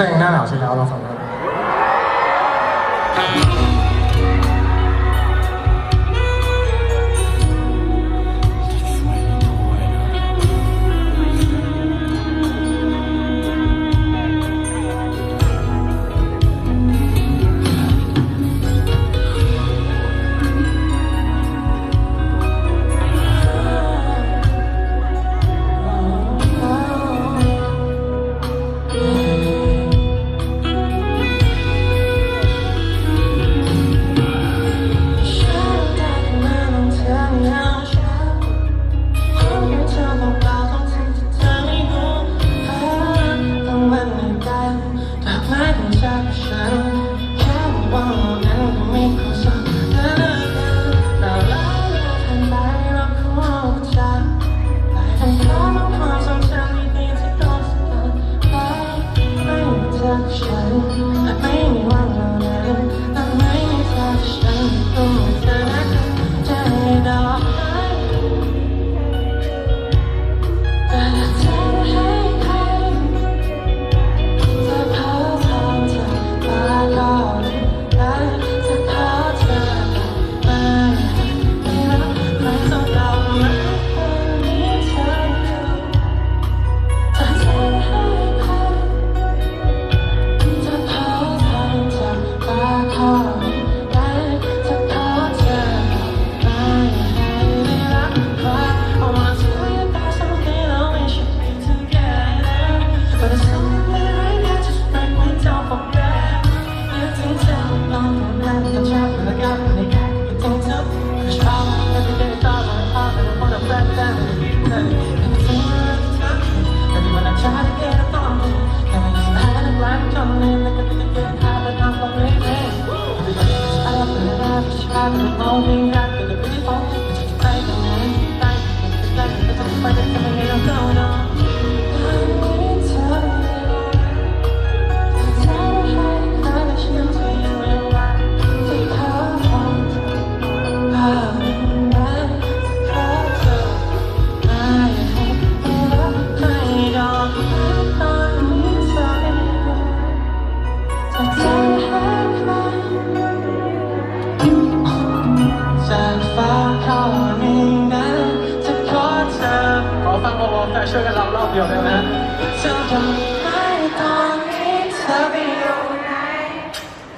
แพลงหน้าหนาวใช่แล้วลองฟังดู sunshine.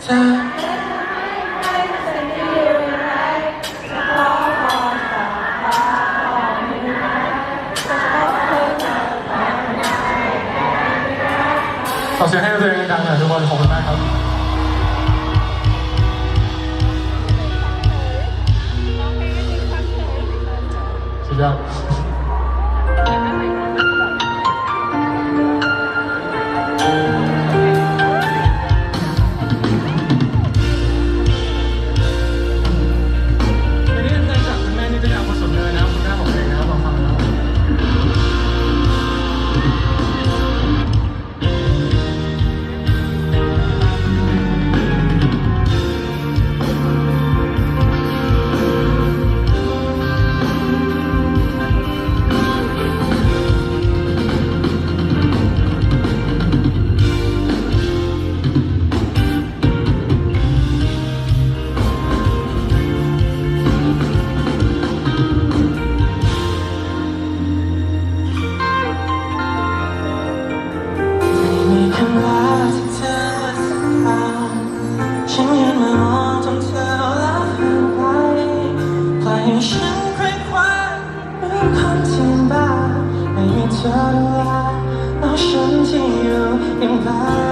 จะขอเสียงให้ตัวเองดังหน่อยทุกคนขอบคุณมากครับสุดยอด 明白。